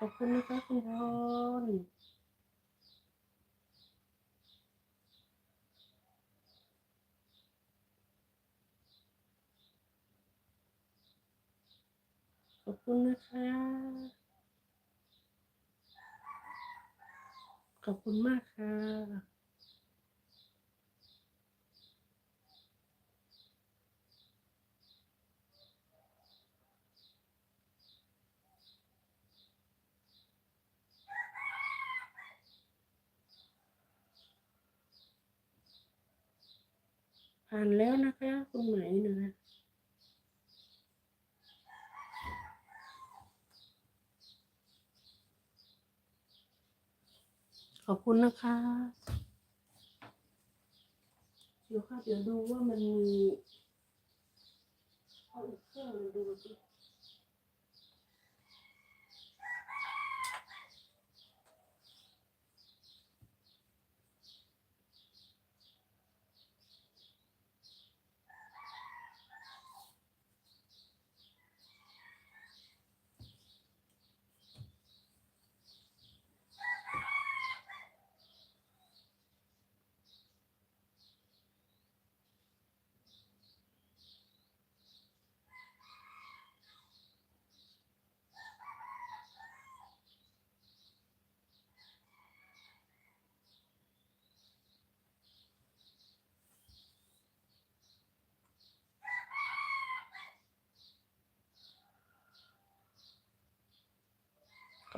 ขอบคุณนะคะคุณพรขอบคุณนะคะ ขอบคุณมากค่ะ ผ่านแล้วนะคะคุณไหมนะคะขอบคุณนะคะเดี๋ยวค่ะเดี๋ยวดูว่ามันมีเอาอีกเครื่องหนึ่งดูสิ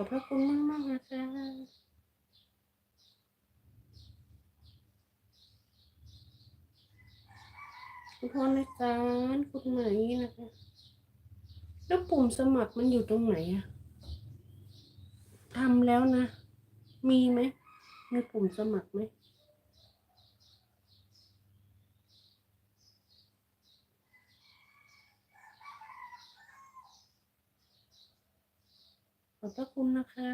อบพระคุณมากมากนะคะคุณพรในการคุณไหมนะคะ แล้วปุ่มสมัครมันอยู่ตรงไหนอะทำแล้วนะ มีไหม มีปุ่มสมัครไหม ขอบพระคุณนะคะ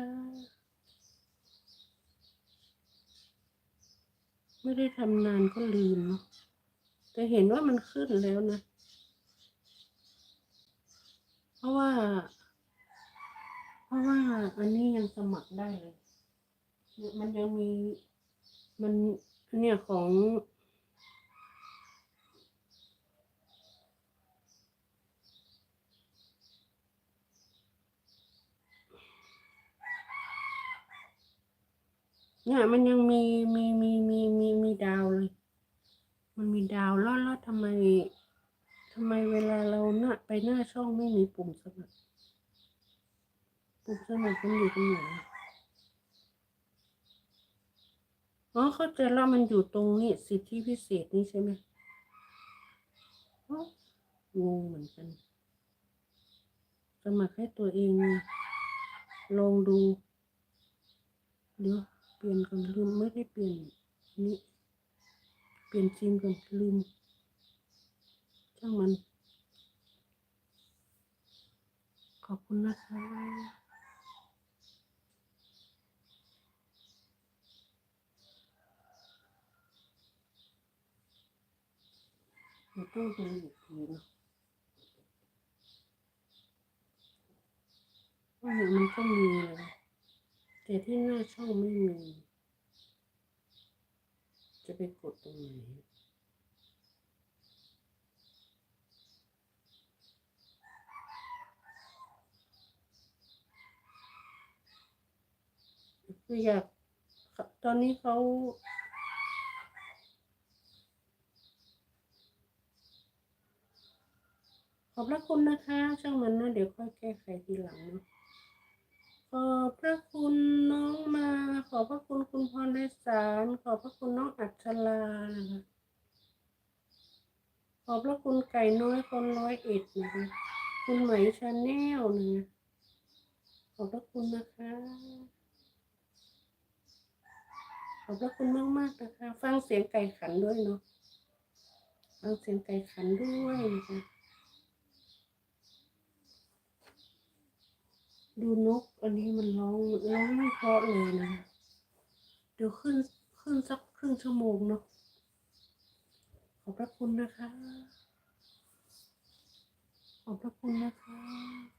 ไม่ได้ทำนานก็ลืมเนาะแต่เห็นว่ามันขึ้นแล้วนะ เพราะว่า เพราะว่าอันนี้ยังสมัครได้เลยเนี่ยมันยังมีมันเนี่ยของ เนี่ยมันยังมีมีมีมีมีมีดาวเลย มันมีดาวแล้วแล้วทำไมทำไมเวลาเราหน้าไปหน้าช่องไม่มีปุ่มสมัครปุ่มสมัครมันอยู่ตรงไหนอ๋อเข้าใจแล้วมันอยู่ตรงนี้สิทธิพิเศษนี่ใช่ไหมอ๋องงเหมือนกันสมัครให้ตัวเองลองดูเดี๋ยว ลี่ยนก่อนลืมไม่ได้เปลี่ยนนี่เปลี่ยนซิมก่อนลืมช่างมัน ขอบคุณนะคะเราต้องดูอีกทีเนาะว่าเห็นมันก็มีเลย แต่ที่หน้าช่องไม่มี จะไปกดตรงไหนคืออยากตอนนี้เขาขอบพระคุณนะคะ ช่างมันนะเดี๋ยวค่อยแก้ไขทีหลังเนาะ อบพระคุณน้องมา ขอบพระคุณคุณพรไพศาลขอบพระคุณน้องอัชรานะคะขอบพระคุณไก่น้อยคนร้อยเอ็ดนะคะคุณไหมชาแนลนะคะขอบพระคุณนะคะ ขอบพระคุณมากมากๆนะคะ ฟังเสียงไก่ขันด้วยเนาะฟังเสียงไก่ขันด้วยนะคะ ดูนก อันนี้มันร้องร้องไม่เพราะเลยนะ เดี๋ยวขึ้นขึ้นสักครึ่งชั่วโมงเนาะขอบพระคุณนะคะ ขอบพระคุณนะคะ